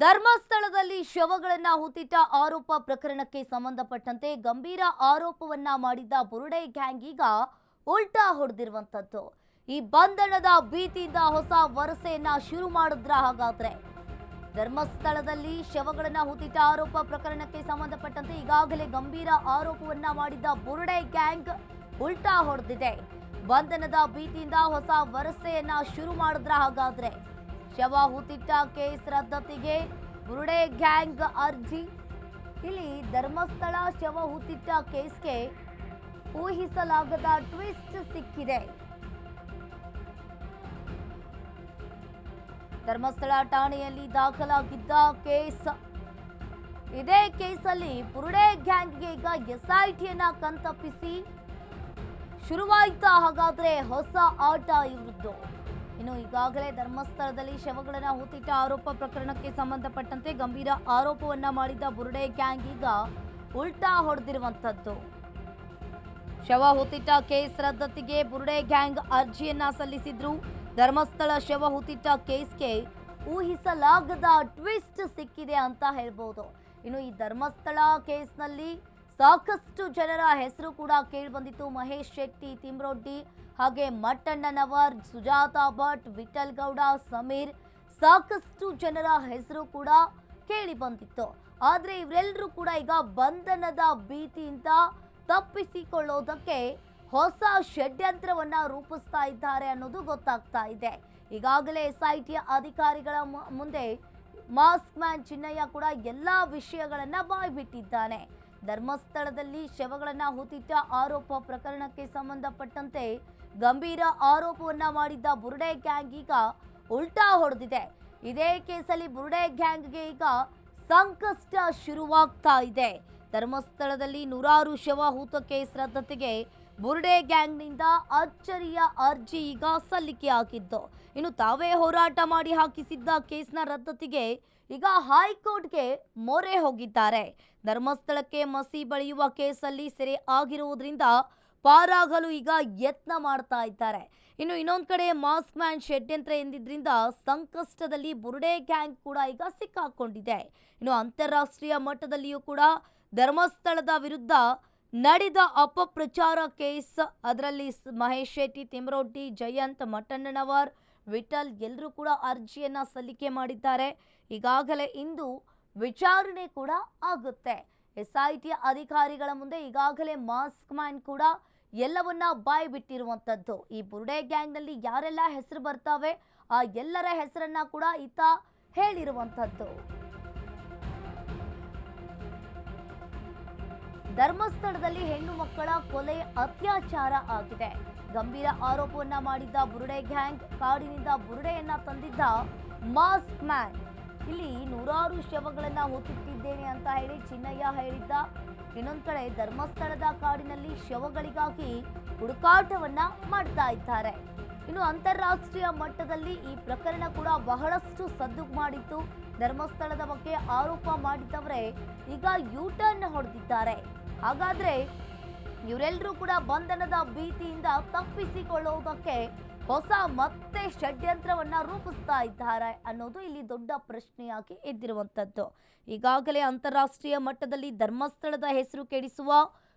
ಧರ್ಮಸ್ಥಳದಲ್ಲಿ ಶವಗಳನ್ನ ಹೂತಿಟ್ಟ ಆರೋಪ ಪ್ರಕರಣಕ್ಕೆ ಸಂಬಂಧಪಟ್ಟಂತೆ ಗಂಭೀರ ಆರೋಪವನ್ನ ಮಾಡಿದ್ದ ಬುರುಡೆ ಗ್ಯಾಂಗ್ ಈಗ ಉಲ್ಟಾ ಹೊಡೆದಿರುವಂತದ್ದು. ಈ ಬಂಧನದ ಭೀತಿಯಿಂದ ಹೊಸ ವರಸೆಯನ್ನ ಶುರು ಮಾಡಿದ್ರ ಹಾಗಾದ್ರೆ? ಧರ್ಮಸ್ಥಳದಲ್ಲಿ ಶವಗಳನ್ನ ಹೂತಿಟ್ಟ ಆರೋಪ ಪ್ರಕರಣಕ್ಕೆ ಸಂಬಂಧಪಟ್ಟಂತೆ ಈಗಾಗಲೇ ಗಂಭೀರ ಆರೋಪವನ್ನ ಮಾಡಿದ್ದ ಬುರುಡೆ ಗ್ಯಾಂಗ್ ಉಲ್ಟಾ ಹೊಡೆದಿದೆ. ಬಂಧನದ ಭೀತಿಯಿಂದ ಹೊಸ ವರಸೆಯನ್ನ ಶುರು ಮಾಡಿದ್ರ ಹಾಗಾದ್ರೆ? ಶವ ಹೂತಿಟ್ಟ ಕೇಸ್ ರದ್ದತಿಗೆ ಬುರುಡೆ ಗ್ಯಾಂಗ್ ಅರ್ಜಿ. ಇಲ್ಲಿ ಧರ್ಮಸ್ಥಳ ಶವ ಕೇಸ್ಗೆ ಊಹಿಸಲಾಗದ ಟ್ವಿಸ್ಟ್ ಸಿಕ್ಕಿದೆ. ಧರ್ಮಸ್ಥಳ ಠಾಣೆಯಲ್ಲಿ ದಾಖಲಾಗಿದ್ದ ಕೇಸ್. ಇದೇ ಕೇಸಲ್ಲಿ ಬುರುಡೆ ಗ್ಯಾಂಗ್ಗೆ ಈಗ ಎಸ್ಐಟಿಯನ್ನ ಕಣ್ತಪ್ಪಿಸಿ. ಶುರುವಾಯ್ತಾ ಹಾಗಾದ್ರೆ ಹೊಸ ಆಟ ಇವ್ರದ್ದು ಇನ್ನು ಈಗಾಗಲೇ ಧರ್ಮಸ್ಥಳದಲ್ಲಿ ಶವಗಳನ್ನು ಹೂತಿಟ್ಟ ಆರೋಪ ಪ್ರಕರಣಕ್ಕೆ ಸಂಬಂಧಪಟ್ಟಂತೆ ಗಂಭೀರ ಆರೋಪವನ್ನ ಮಾಡಿದ್ದ ಬುರುಡೆ ಗ್ಯಾಂಗ್ ಈಗ ಉಲ್ಟಾ ಹೊಡೆದಿರುವಂತದ್ದು. ಶವ ಹೂತಿಟ್ಟ ಕೇಸ್ ರದ್ದತಿಗೆ ಬುರುಡೆ ಗ್ಯಾಂಗ್ ಅರ್ಜಿಯನ್ನ ಸಲ್ಲಿಸಿದ್ರು. ಧರ್ಮಸ್ಥಳ ಶವ ಹೂತಿಟ್ಟ ಕೇಸ್ಗೆ ಊಹಿಸಲಾಗದ ಟ್ವಿಸ್ಟ್ ಸಿಕ್ಕಿದೆ ಅಂತ ಹೇಳ್ಬೋದು. ಇನ್ನು ಈ ಧರ್ಮಸ್ಥಳ ಕೇಸ್ನಲ್ಲಿ ಸಾಕಷ್ಟು ಜನರ ಹೆಸರು ಕೂಡ ಕೇಳಿ ಬಂದಿತ್ತು ಮಹೇಶ್ ಶೆಟ್ಟಿ, ತಿಮ್ರೊಡ್ಡಿ ಹಾಗೆ ಮಟ್ಟಣ್ಣನವರ್ ಸುಜಾತಾ ಭಟ್, ವಿಠಲ್ ಗೌಡ, ಸಮೀರ್ ಸಾಕಷ್ಟು ಜನರ ಹೆಸರು ಕೂಡ ಕೇಳಿ ಬಂದಿತ್ತು ಆದರೆ ಇವರೆಲ್ಲರೂ ಕೂಡ ಈಗ ಬಂಧನದ ಭೀತಿಯಿಂದ ತಪ್ಪಿಸಿಕೊಳ್ಳೋದಕ್ಕೆ ಹೊಸ ಷಡ್ಯಂತ್ರವನ್ನ ರೂಪಿಸ್ತಾ ಇದ್ದಾರೆ ಅನ್ನೋದು ಗೊತ್ತಾಗ್ತಾ ಇದೆ. ಈಗಾಗಲೇ ಎಸ್ಐಟಿಯ ಅಧಿಕಾರಿಗಳ ಮು- ಮುಂದೆ ಮಾಸ್ಕ್ ಮ್ಯಾನ್ ಚಿನ್ನಯ್ಯ ಕೂಡ ಎಲ್ಲಾ ವಿಷಯಗಳನ್ನ ಬಾಯ್ಬಿಟ್ಟಿದ್ದಾನೆ. ಧರ್ಮಸ್ಥಳದಲ್ಲಿ ಶವಗಳನ್ನು ಹೂತಿಟ್ಟ ಆರೋಪ ಪ್ರಕರಣಕ್ಕೆ ಸಂಬಂಧಪಟ್ಟಂತೆ ಗಂಭೀರ ಆರೋಪವನ್ನ ಮಾಡಿದ್ದ ಬುರುಡೆ ಗ್ಯಾಂಗ್ ಈಗ ಉಲ್ಟಾ ಹೊಡೆದಿದೆ. ಇದೇ ಕೇಸಲ್ಲಿ ಬುರುಡೆ ಗ್ಯಾಂಗ್ಗೆ ಈಗ ಸಂಕಷ್ಟ ಶುರುವಾಗ್ತಾ ಇದೆ. ಧರ್ಮಸ್ಥಳದಲ್ಲಿ ನೂರಾರು ಶವ ಹೂತ ಕೇಸ್ ರದ್ದತಿಗೆ ಬುರುಡೆ ಗ್ಯಾಂಗ್ನಿಂದ ಅಚ್ಚರಿಯ ಅರ್ಜಿ ಈಗ ಸಲ್ಲಿಕೆಯಾಗಿದ್ದು, ಇನ್ನು ತಾವೇ ಹೋರಾಟ ಮಾಡಿ ಹಾಕಿಸಿದ್ದ ಕೇಸ್ನ ರದ್ದತಿಗೆ ಈಗ ಹೈಕೋರ್ಟ್ಗೆ ಮೊರೆ ಹೋಗಿದ್ದಾರೆ. ಧರ್ಮಸ್ಥಳಕ್ಕೆ ಮಸಿ ಬಳಿಯುವ ಕೇಸಲ್ಲಿ ಸೆರೆ ಆಗಿರುವುದರಿಂದ ಪಾರಾಗಲು ಈಗ ಯತ್ನ ಮಾಡ್ತಾ ಇದ್ದಾರೆ. ಇನ್ನು ಇನ್ನೊಂದು ಕಡೆ ಮಾಸ್ಕ್ ಮ್ಯಾನ್ ಷಡ್ಯಂತ್ರ ಎಂದಿದ್ರಿಂದ ಸಂಕಷ್ಟದಲ್ಲಿ ಬುರುಡೆ ಗ್ಯಾಂಗ್ ಕೂಡ ಈಗ ಸಿಕ್ಕಾಕೊಂಡಿದೆ. ಇನ್ನು ಅಂತಾರಾಷ್ಟ್ರೀಯ ಮಟ್ಟದಲ್ಲಿಯೂ ಕೂಡ ಧರ್ಮಸ್ಥಳದ ವಿರುದ್ಧ ನಡೆದ ಅಪಪ್ರಚಾರ ಕೇಸ್, ಅದರಲ್ಲಿ ಮಹೇಶ್ ಶೆಟ್ಟಿ, ತಿಮ್ರೋಡ್ಡಿ, ಜಯಂತ್, ಮಟ್ಟಣ್ಣನವರ್ ವಿಠಲ್ ಎಲ್ಲರೂ ಕೂಡ ಅರ್ಜಿಯನ್ನು ಸಲ್ಲಿಕೆ ಮಾಡಿದ್ದಾರೆ. ಈಗಾಗಲೇ ಇಂದು ವಿಚಾರಣೆ ಕೂಡ ಆಗುತ್ತೆ. ಎಸ್ಐಟಿ ಅಧಿಕಾರಿಗಳ ಮುಂದೆ ಈಗಾಗಲೇ ಮಾಸ್ಕ್ ಮ್ಯಾನ್ ಕೂಡ ಎಲ್ಲವನ್ನ ಬಾಯಿ ಬಿಟ್ಟಿರುವಂತದ್ದು ಈ ಬುರುಡೆ ಗ್ಯಾಂಗ್ನಲ್ಲಿ ಯಾರೆಲ್ಲ ಹೆಸರು ಬರ್ತಾವೆ, ಆ ಎಲ್ಲರ ಹೆಸರನ್ನ ಕೂಡ ಈತ ಹೇಳಿರುವಂತದ್ದು. ಧರ್ಮಸ್ಥಳದಲ್ಲಿ ಹೆಣ್ಣು ಮಕ್ಕಳ ಕೊಲೆ ಅತ್ಯಾಚಾರ ಆಗಿದೆ. ಗಂಭೀರ ಆರೋಪವನ್ನ ಮಾಡಿದ್ದ ಬುರುಡೆ ಗ್ಯಾಂಗ್ ಕಾಡಿನಿಂದ ಬುರುಡೆಯನ್ನ ತಂದಿದ್ದ ಮಾಸ್ಕ್ ಮ್ಯಾನ್. ಇಲ್ಲಿ ನೂರಾರು ಶವಗಳನ್ನ ಹೊತ್ತಿಟ್ಟಿದ್ದೇನೆ ಅಂತ ಹೇಳಿ ಚಿನ್ನಯ್ಯ ಹೇಳಿದ್ದ. ಇನ್ನೊಂದ್ ಕಡೆ ಧರ್ಮಸ್ಥಳದ ಕಾಡಿನಲ್ಲಿ ಶವಗಳಿಗಾಗಿ ಹುಡುಕಾಟವನ್ನ ಮಾಡ್ತಾ ಇದ್ದಾರೆ. ಇನ್ನು ಅಂತಾರಾಷ್ಟ್ರೀಯ ಮಟ್ಟದಲ್ಲಿ ಈ ಪ್ರಕರಣ ಕೂಡ ಬಹಳಷ್ಟು ಸದ್ದು ಮಾಡಿತ್ತು. ಧರ್ಮಸ್ಥಳದ ಬಗ್ಗೆ ಆರೋಪ ಮಾಡಿದ್ದವರೇ ಈಗ ಯೂಟರ್ನ್ ಹೊಡೆದಿದ್ದಾರೆ. ಹಾಗಾದ್ರೆ ಇವರೆಲ್ಲರೂ ಕೂಡ ಬಂಧನದ ಭೀತಿಯಿಂದ ತಪ್ಪಿಸಿಕೊಳ್ಳುವುದಕ್ಕೆ ಹೊಸ ಮತ್ತೆ ಷಡ್ಯಂತ್ರವನ್ನ ರೂಪಿಸ್ತಾ ಇದ್ದಾರೆ ಅನ್ನೋದು ಇಲ್ಲಿ ದೊಡ್ಡ ಪ್ರಶ್ನೆಯಾಗಿ ಎದ್ದಿರುವಂಥದ್ದು ಈಗಾಗಲೇ ಅಂತಾರಾಷ್ಟ್ರೀಯ ಮಟ್ಟದಲ್ಲಿ ಧರ್ಮಸ್ಥಳದ ಹೆಸರು ಕೆಡಿಸುವ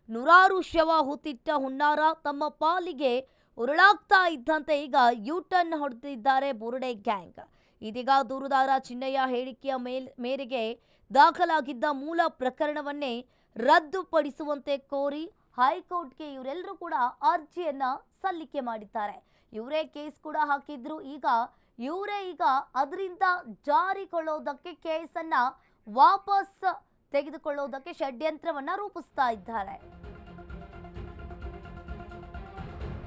ನೂರಾರು ಶವ ಹೂತಿಟ್ಟ ಹುನ್ನಾರ ತಮ್ಮ ಪಾಲಿಗೆ ಉರುಳಾಗ್ತಾ ಇದ್ದಂತೆ ಈಗ ಯೂಟರ್ನ್ ಹೊಡೆದಿದ್ದಾರೆ ಬೋರ್ಡೆ ಗ್ಯಾಂಗ್. ಇದೀಗ ದೂರುದಾರ ಚಿನ್ನಯ್ಯ ಹೇಳಿಕೆಯ ಮೇಲ್, ಮೇರೆಗೆ ದಾಖಲಾಗಿದ್ದ ಮೂಲ ಪ್ರಕರಣವನ್ನೇ ರದ್ದುಪಡಿಸುವಂತೆ ಕೋರಿ ಹೈಕೋರ್ಟ್ಗೆ ಇವರೆಲ್ಲರೂ ಕೂಡ ಅರ್ಜಿಯನ್ನ ಸಲ್ಲಿಕೆ ಮಾಡಿದ್ದಾರೆ. ಇವರೇ ಕೇಸ್ ಕೂಡ ಹಾಕಿದ್ರು. ಈಗ ಇವರೇ ಈಗ ಅದರಿಂದ ಜಾರಿಕೊಳ್ಳೋದಕ್ಕೆ ಕೇಸನ್ನು ವಾಪಸ್ ತೆಗೆದುಕೊಳ್ಳೋದಕ್ಕೆ ಷಡ್ಯಂತ್ರವನ್ನ ರೂಪಿಸ್ತಾ ಇದ್ದಾರೆ.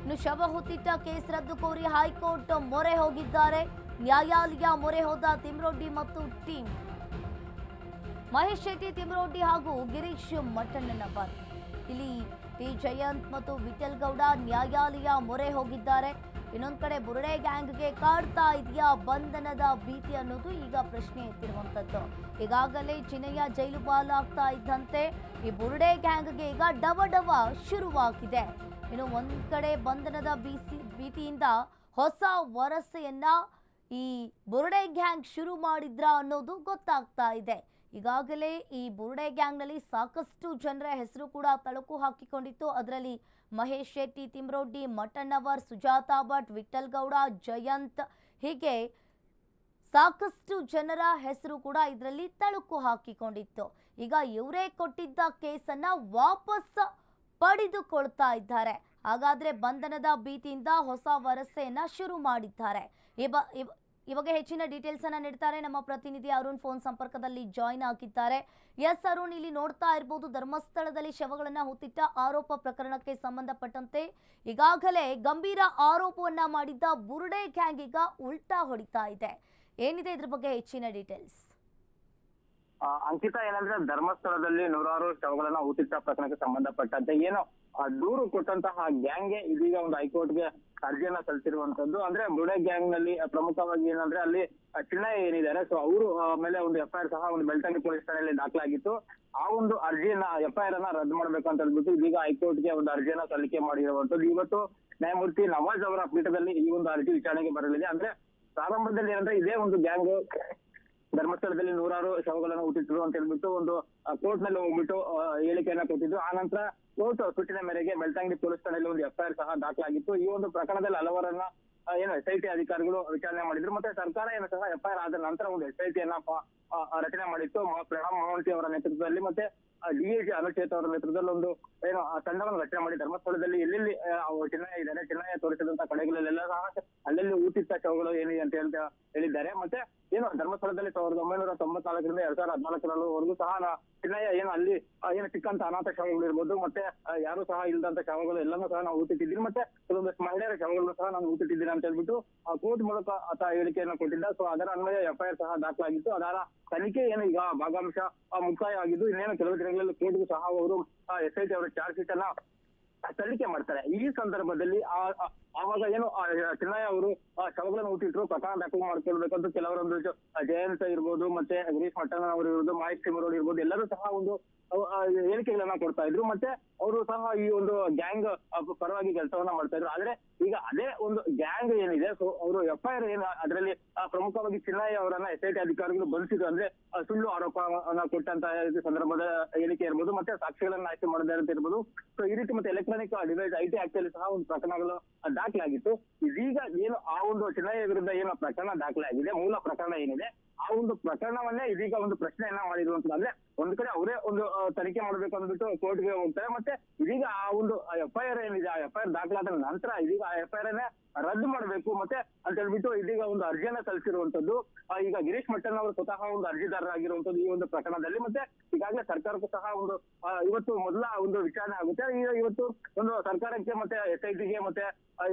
ಇನ್ನು ಶವ ಹುತ್ತಿಟ್ಟ ಕೇಸ್ ರದ್ದು ಕೋರಿ ಹೈಕೋರ್ಟ್ ಮೊರೆ ಹೋಗಿದ್ದಾರೆ. ನ್ಯಾಯಾಲಯ ಮೊರೆ ಹೋದ ತಿಮ್ರೊಡ್ಡಿ ಮತ್ತು ಟೀಮ್ ಮಹೇಶ್ ಶೆಟ್ಟಿ, ತಿಮ್ರೊಡ್ಡಿ ಹಾಗೂ ಗಿರೀಶ್ ಮಟ್ಟಣ್ಣನವರ್ ಇಲ್ಲಿ ಟಿ. ಜಯಂತ್ ಮತ್ತು ವಿಠಲ್ ಗೌಡ ನ್ಯಾಯಾಲಯ ಮೊರೆ ಹೋಗಿದ್ದಾರೆ. ಇನ್ನೊಂದ್ ಕಡೆ ಬುರುಡೆ ಗ್ಯಾಂಗ್ಗೆ ಕಾಡ್ತಾ ಇದೆಯಾ ಬಂಧನದ ಭೀತಿ ಅನ್ನೋದು ಈಗ ಪ್ರಶ್ನೆ ಎತ್ತಿರುವಂಥದ್ದು. ಈಗಾಗಲೇ ಚಿನ್ನಯ್ಯ ಜೈಲು ಪಾಲಾಗ್ತಾ ಇದ್ದಂತೆ ಈ ಬುರುಡೆ ಗ್ಯಾಂಗ್ಗೆ ಈಗ ಡವ ಡವ ಶುರುವಾಗಿದೆ. ಇನ್ನು ಒಂದ್ ಕಡೆ ಬಂಧನದ ಬೀಸಿ, ಭೀತಿಯಿಂದ ಹೊಸ ವರಸೆಯನ್ನ ಈ ಬುರುಡೆ ಗ್ಯಾಂಗ್ ಶುರು ಮಾಡಿದ್ರ ಅನ್ನೋದು ಗೊತ್ತಾಗ್ತಾ ಇದೆ. ಈಗಾಗಲೇ ಈ ಬುರುಡೆ ಗ್ಯಾಂಗ್ನಲ್ಲಿ ಸಾಕಷ್ಟು ಜನರ ಹೆಸರು ಕೂಡ ತಳುಕು ಹಾಕಿಕೊಂಡಿತ್ತು. ಅದರಲ್ಲಿ ಮಹೇಶ್ ಶೆಟ್ಟಿ, ತಿಮ್ರೋಡ್ಡಿ ಮಟಣ್ಣವರ್ ಸುಜಾತಾ ಭಟ್ ವಿಠಲ್ ಗೌಡ, ಜಯಂತ್ ಹೀಗೆ ಸಾಕಷ್ಟು ಜನರ ಹೆಸರು ಕೂಡ ಇದರಲ್ಲಿ ತಳುಕು ಹಾಕಿಕೊಂಡಿತ್ತು. ಈಗ ಇವರೇ ಕೊಟ್ಟಿದ್ದ ಕೇಸನ್ನ ವಾಪಸ್ ಪಡೆದುಕೊಳ್ತಾ ಇದ್ದಾರೆ. ಹಾಗಾದ್ರೆ ಬಂಧನದ ಭೀತಿಯಿಂದ ಹೊಸ ವರಸೆಯನ್ನ ಶುರು ಮಾಡಿದ್ದಾರೆ. ಇವಾಗ ಹೆಚ್ಚಿನ ಡೀಟೇಲ್ಸ್ ಅನ್ನ ನೀಡ್ತಾರೆ. ನಮ್ಮ ಪ್ರತಿನಿಧಿ ಅರುಣ್ ಫೋನ್ ಸಂಪರ್ಕದಲ್ಲಿ ಜಾಯಿನ್ ಆಗಿದ್ದಾರೆ. ಎಸ್ ಅರುಣ್, ಇಲ್ಲಿ ನೋಡ್ತಾ ಇರಬಹುದು ಧರ್ಮಸ್ಥಳದಲ್ಲಿ ಶವಗಳನ್ನ ಹೊತ್ತಿಟ್ಟ ಆರೋಪ ಪ್ರಕರಣಕ್ಕೆ ಸಂಬಂಧಪಟ್ಟಂತೆ ಈಗಾಗಲೇ ಗಂಭೀರ ಆರೋಪವನ್ನ ಮಾಡಿದ್ದ ಬುರುಡೆ ಗ್ಯಾಂಗ್ ಈಗ ಉಲ್ಟಾ ಹೊಡಿತಾ ಇದೆ. ಏನಿದೆ ಇದ್ರ ಬಗ್ಗೆ ಹೆಚ್ಚಿನ ಡೀಟೇಲ್ಸ್ ಅಂಕಿತ ಏನಂದ್ರೆ ಧರ್ಮಸ್ಥಳದಲ್ಲಿ ನೂರಾರು ಶವಗಳನ್ನ ಹೂತಿಟ್ಟ ಪ್ರಕರಣಕ್ಕೆ ಸಂಬಂಧಪಟ್ಟಂತೆ. ಏನು ಆ ದೂರು ಕೊಟ್ಟಂತಹ ಗ್ಯಾಂಗ್ಗೆ ಇದೀಗ ಒಂದು ಹೈಕೋರ್ಟ್ಗೆ ಅರ್ಜಿಯನ್ನ ಸಲ್ಲಿಸಿರುವಂತದ್ದು ಅಂದ್ರೆ ಬುಡೆ ಗ್ಯಾಂಗ್ನಲ್ಲಿ ಪ್ರಮುಖವಾಗಿ ಏನಂದ್ರೆ ಅಲ್ಲಿ ಚಿಣ್ಣಯ್ಯ ಏನಿದ್ದಾರೆ. ಸೊ ಅವರು ಮೇಲೆ ಒಂದು ಎಫ್ಐಆರ್ ಸಹ ಒಂದು ಬೆಳ್ತಂಗಿ ಪೊಲೀಸ್ ಠಾಣೆಯಲ್ಲಿ ದಾಖಲಾಗಿತ್ತು. ಆ ಒಂದು ಅರ್ಜಿಯನ್ನ ಎಫ್ಐಆರ್ ಅನ್ನ ರದ್ದು ಮಾಡ್ಬೇಕು ಅಂತ ಹೇಳ್ಬಿಟ್ಟು ಇದೀಗ ಹೈಕೋರ್ಟ್ಗೆ ಒಂದು ಅರ್ಜಿಯನ್ನ ಸಲ್ಲಿಕೆ ಮಾಡಿರುವಂತದ್ದು ಇವತ್ತು ನ್ಯಾಯಮೂರ್ತಿ ನವಾಜ್ ಅವರ ಪೀಠದಲ್ಲಿ ಈ ಒಂದು ಅರ್ಜಿ ವಿಚಾರಣೆಗೆ ಬರಲಿದೆ. ಅಂದ್ರೆ ಪ್ರಾರಂಭದಲ್ಲಿ ಏನಂದ್ರೆ ಇದೇ ಒಂದು ಗ್ಯಾಂಗ್ ಧರ್ಮಸ್ಥಳದಲ್ಲಿ ನೂರಾರು ಶವಗಳನ್ನು ಹುಟ್ಟಿದ್ರು ಅಂತ ಹೇಳ್ಬಿಟ್ಟು ಒಂದು ಕೋರ್ಟ್ನಲ್ಲಿ ಹೋಗ್ಬಿಟ್ಟು ಹೇಳಿಕೆಯನ್ನ ಕೊಟ್ಟಿದ್ದು ಆ ನಂತರ ಕೋರ್ಟ್ ಸುಟ್ಟಿನ ಮೇರೆಗೆ ಬೆಳ್ತಂಗಡಿ ಪೊಲೀಸ್ ಠಾಣೆಯಲ್ಲಿ ಒಂದು ಎಫ್ಐಆರ್ ಸಹ ದಾಖಲಾಗಿತ್ತು. ಈ ಒಂದು ಪ್ರಕರಣದಲ್ಲಿ ಹಲವರನ್ನ ಏನು ಎಸ್ ಐ ಟಿ ಅಧಿಕಾರಿಗಳು ವಿಚಾರಣೆ ಮಾಡಿದ್ರು. ಮತ್ತೆ ಸರ್ಕಾರ ಏನು ಸಹ ಎಫ್ಐಆರ್ ಆದ ನಂತರ ಒಂದು ಎಸ್ ಐ ಟಿಯನ್ನ ರಚನೆ ಮಾಡಿತ್ತು. ಪ್ರಣಾಮ್ ಮೋಹಂತಿ ಅವರ ನೇತೃತ್ವದಲ್ಲಿ. ಮತ್ತೆ ಡಿಎಜಿ ಅನುಚೇತ್ ಅವರ ನೇತೃತ್ವದಲ್ಲಿ ಒಂದು ಏನು ಆ ತಂಡವನ್ನು ರಚನೆ ಮಾಡಿ ಧರ್ಮಸ್ಥಳದಲ್ಲಿ ಎಲ್ಲೆಲ್ಲಿ ಚಿನ್ನಯ್ಯ ಇದ್ದಾರೆ ಚಿನ್ನಯ ತೋರಿಸಿದಂತ ಕಡೆಗಳಲ್ಲೆಲ್ಲ ಸಹ ಅಲ್ಲಲ್ಲಿ ಊಟಿತ್ತ ಶವಗಳು ಏನಿದೆ ಅಂತ ಹೇಳ್ತಾ ಹೇಳಿದ್ದಾರೆ. ಮತ್ತೆ ಏನು ಧರ್ಮಸ್ಥಳದಲ್ಲಿ ಸಾವಿರದ ಒಂಬೈನೂರ ತೊಂಬತ್ನಾಲ್ಕರಿಂದ ಎರಡ್ ಸಾವಿರದ ಹದಿನಾಲ್ಕರವರೆಗೂ ಸಹ ಚಿನ್ನಯ್ಯ ಏನು ಅಲ್ಲಿ ಏನು ಸಿಕ್ಕಂತ ಅನಾಥ ಶವಗಳು ಇರ್ಬೋದು. ಮತ್ತೆ ಯಾರು ಸಹ ಇಲ್ದಂತ ಶವಗಳು ಎಲ್ಲಾನು ಸಹ ನಾವು ಊಟಿಟ್ಟಿದ್ದೀನಿ ಮತ್ತೆ ಕೆಲವೊಂದಷ್ಟು ಮಹಿಳೆಯರ ಶವಗಳನ್ನು ಸಹ ನಾನು ಊಟಿಟ್ಟಿದ್ದೀನಿ ಅಂತ ಹೇಳ್ಬಿಟ್ಟು ಆ ಕೋರ್ಟ್ ಮೂಲಕ ಆತ ಹೇಳಿಕೆಯನ್ನು ಕೊಟ್ಟಿದ್ದ. ಸೊ ಅದರ ಅನ್ವಯ ಎಫ್ಐಆರ್ ಸಹ ದಾಖಲಾಗಿತ್ತು. ಅದರ ತನಿಖೆ ಏನು ಈಗ ಭಾಗಾಂಶ ಮುಕ್ತಾಯ ಆಗಿದ್ದು ಇನ್ನೇನು ಕೆಲವು ದಿನಗಳಲ್ಲಿ ಕೇಳಿದ್ರು ಸಹ ಅವರು ಎಸ್ ಐ ಟಿ ಅವರ ಚಾರ್ಜ್ ಶೀಟ್ ಅನ್ನ ಸಲ್ಲಿಕೆ ಮಾಡ್ತಾರೆ. ಈ ಸಂದರ್ಭದಲ್ಲಿ ಆ- ಆವಾಗ ಏನು ಚೆನ್ನಾಯ ಚಿನ್ನಯ್ಯ ಅವರು ಶವಗಳನ್ನು ಹುಟ್ಟಿಟ್ರು, ಪ್ರಕರಣ ದಾಖಲು ಮಾಡ್ಕೊಳ್ಬೇಕಂತ ಕೆಲವರೊಂದು ಜಯಂತ ಇರ್ಬೋದು, ಮತ್ತೆ ಗಿರೀಶ್ ಮಟ್ಟಣ್ಣ ಅವರು ಇರ್ಬೋದು, ಮಹೇಶ್ ತಿಮ್ಮರೋಡ್ ಇರ್ಬೋದು, ಎಲ್ಲರೂ ಸಹ ಒಂದು ಹೇಳಿಕೆಗಳನ್ನ ಕೊಡ್ತಾ ಇದ್ರು. ಮತ್ತೆ ಅವರು ಸಹ ಈ ಒಂದು ಗ್ಯಾಂಗ್ ಪರವಾಗಿ ಕೆಲಸವನ್ನ ಮಾಡ್ತಾ ಇದ್ರು. ಆದ್ರೆ ಈಗ ಅದೇ ಒಂದು ಗ್ಯಾಂಗ್ ಏನಿದೆ, ಸೊ, ಅವರು ಎಫ್ಐಆರ್ ಏನು, ಅದರಲ್ಲಿ ಪ್ರಮುಖವಾಗಿ ಚಿನ್ನಯ್ಯ ಅವರನ್ನ ಎಸ್ ಐ ಟಿ ಅಧಿಕಾರಿಗಳು ಬಂಧಿಸಿದ್ರು. ಅಂದ್ರೆ ಸುಳ್ಳು ಆರೋಪವನ್ನ ಕೊಟ್ಟಂತ ಸಂದರ್ಭದ ಹೇಳಿಕೆ ಇರ್ಬೋದು, ಮತ್ತೆ ಸಾಕ್ಷಿಗಳನ್ನ ಆಯ್ಕೆ ಮಾಡದೇ ಅಂತ ಇರ್ಬೋದು. ಸೊ ಈ ರೀತಿ ಮತ್ತೆ electronic device I T act ಅಲ್ಲಿ ಸಹ ಒಂದು ಪ್ರಕರಣಗಳು ದಾಖಲಾಗಿತ್ತು. ಇದೀಗ ಏನು ಆ ಒಂದು ಚಿನ್ನಯ್ಯ ವಿರುದ್ಧ ಏನು ಪ್ರಕರಣ ದಾಖಲಾಗಿದೆ. ಮೂಲ ಪ್ರಕರಣ ಏನಿದೆ? ಆ ಒಂದು ಪ್ರಕರಣವನ್ನೇ ಇದೀಗ ಒಂದು ಪ್ರಶ್ನೆಯನ್ನ ಮಾಡಿರುವಂತದ್ದು ಅಂದ್ರೆ ಒಂದ್ ಕಡೆ ಅವರೇ ಒಂದು ತನಿಖೆ ಮಾಡ್ಬೇಕು ಅಂದ್ಬಿಟ್ಟು ಕೋರ್ಟ್ಗೆ ಹೋಗ್ತಾರೆ. ಮತ್ತೆ ಇದೀಗ ಆ ಒಂದು ಎಫ್ಐಆರ್ ಏನಿದೆ, ಆ ಎಫ್ಐಆರ್ ದಾಖಲಾದ ನಂತರ ಇದೀಗ ಆ ಎಫ್ಐಆರ್ ಅನ್ನ ರದ್ದು ಮಾಡಬೇಕು. ಮತ್ತೆ ಅಂತ ಹೇಳ್ಬಿಟ್ಟು ಇದೀಗ ಒಂದು ಅರ್ಜಿಯನ್ನ ಸಲ್ಲಿಸಿರುವಂತದ್ದು ಈಗ ಗಿರೀಶ್ ಮಟ್ಟನ್ ಅವರು ಸ್ವತಃ ಒಂದು ಅರ್ಜಿದಾರರಾಗಿರುವಂತದ್ದು ಈ ಒಂದು ಪ್ರಕರಣದಲ್ಲಿ. ಮತ್ತೆ ಈಗಾಗಲೇ ಸರ್ಕಾರಕ್ಕೂ ಸಹ ಒಂದು ಇವತ್ತು ಮೊದಲ ಒಂದು ವಿಚಾರಣೆ ಆಗುತ್ತೆ. ಈಗ ಇವತ್ತು ಒಂದು ಸರ್ಕಾರಕ್ಕೆ ಮತ್ತೆ ಎಸ್ ಐ ಟಿಗೆ ಮತ್ತೆ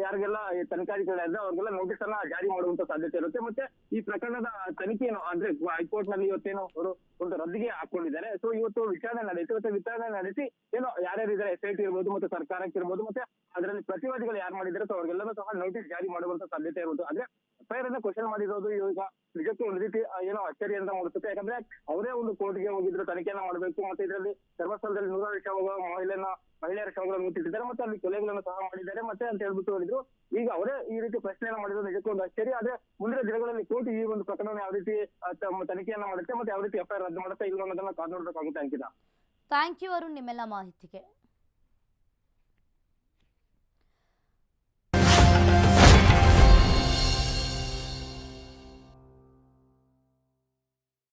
ಯಾರಿಗೆಲ್ಲ ತನಿಖಾಧಿಕಾರಿ ಅವ್ರಿಗೆಲ್ಲ ನೋಟಿಸ್ ಅನ್ನ ಜಾರಿ ಮಾಡುವಂತ ಸಾಧ್ಯತೆ ಇರುತ್ತೆ. ಮತ್ತೆ ಈ ಪ್ರಕರಣದ ತನಿಖೆಯನ್ನು ಅಂದ್ರೆ ಹೈಕೋರ್ಟ್ನಲ್ಲಿ ಇವತ್ತೇನು ಅವರು ಒಂದು ರದ್ದಿಗೆ ಹಾಕೊಂಡಿದ್ದಾರೆ. ಸೊ ಇವತ್ತು ವಿಚಾರಣೆ ನಡೆಸಿ ಮತ್ತೆ ವಿಚಾರಣೆ ನಡೆಸಿ ಏನೋ ಯಾರ್ಯಾರು ಇದ್ದಾರೆ ಎಸ್ ಐ ಟಿ ಇರ್ಬೋದು ಮತ್ತೆ ಸರ್ಕಾರಕ್ಕೆ ಇರ್ಬೋದು ಮತ್ತೆ ಅದರಲ್ಲಿ ಪ್ರತಿವಾದಿಗಳು ಯಾರು ಮಾಡಿದ್ದಾರೆ ಸೊ ಅವ್ರಿಗೆಲ್ಲರೂ ಸಹ ನೋಟಿಸ್ ಜಾರಿ ಮಾಡುವಂತ ಸಾಧ್ಯತೆ ಇರುವುದು. ಆದ್ರೆ ಎಫ್ಐಆರ್ ಅನ್ನ ಕ್ವಶನ್ ಮಾಡಿರೋದು ಈಗ ನಿಜಕ್ಕೂ ಒಂದು ರೀತಿ ಏನೋ ಅಚ್ಚರಿ ಅಂತ ಮಾಡುತ್ತೆ ಯಾಕಂದ್ರೆ ಅವರೇ ಒಂದು ಕೋರ್ಟ್ಗೆ ಹೋಗಿದ್ರು ತನಿಖೆಯನ್ನ ಮಾಡಬೇಕು ಮತ್ತೆ ಇದರಲ್ಲಿ ಧರ್ಮಸ್ಥಳದಲ್ಲಿ ನೂರಾರು ಶವಗಳ ಮಹಿಳೆಯನ್ನ, ಮಹಿಳೆಯರ ಶವಗಳನ್ನು ಮುಟ್ಟಿದ್ದಾರೆ ಮತ್ತೆ ಅಲ್ಲಿ ಕೊಲೆಗಳನ್ನು ಸಹ ಮಾಡಿದ್ದಾರೆ. ಮತ್ತೆ ಅಂತ ಹೇಳ್ಬಿಟ್ಟು ಹೇಳಿದ್ರು, ಈಗ ಅವರೇ ಈ ರೀತಿ ಪ್ರಶ್ನೆಯನ್ನ ಮಾಡಿದ್ರು ನಿಜಕ್ಕೂ ಒಂದು ಆಶ್ಚರ್ಯ. ಆದ್ರೆ ಮುಂದಿನ ದಿನಗಳಲ್ಲಿ ಕೋರ್ಟ್ ಈ ಒಂದು ಪ್ರಕರಣ ಯಾವ ರೀತಿ ತನಿಖೆಯನ್ನ ಮಾಡುತ್ತೆ ಮತ್ತೆ ಯಾವ ರೀತಿ ಎಫ್ಐಆರ್ ರದ್ದು ಮಾಡುತ್ತೆ ಇಲ್ಲ ಅನ್ನೋದನ್ನ ಕಾದು ನೋಡಬೇಕಾಗುತ್ತೆ ಅಂಕಿತ. ಥ್ಯಾಂಕ್ ಯು ಅರುಣ್ ನಿಮ್ಮೆಲ್ಲ ಮಾಹಿತಿಗೆ.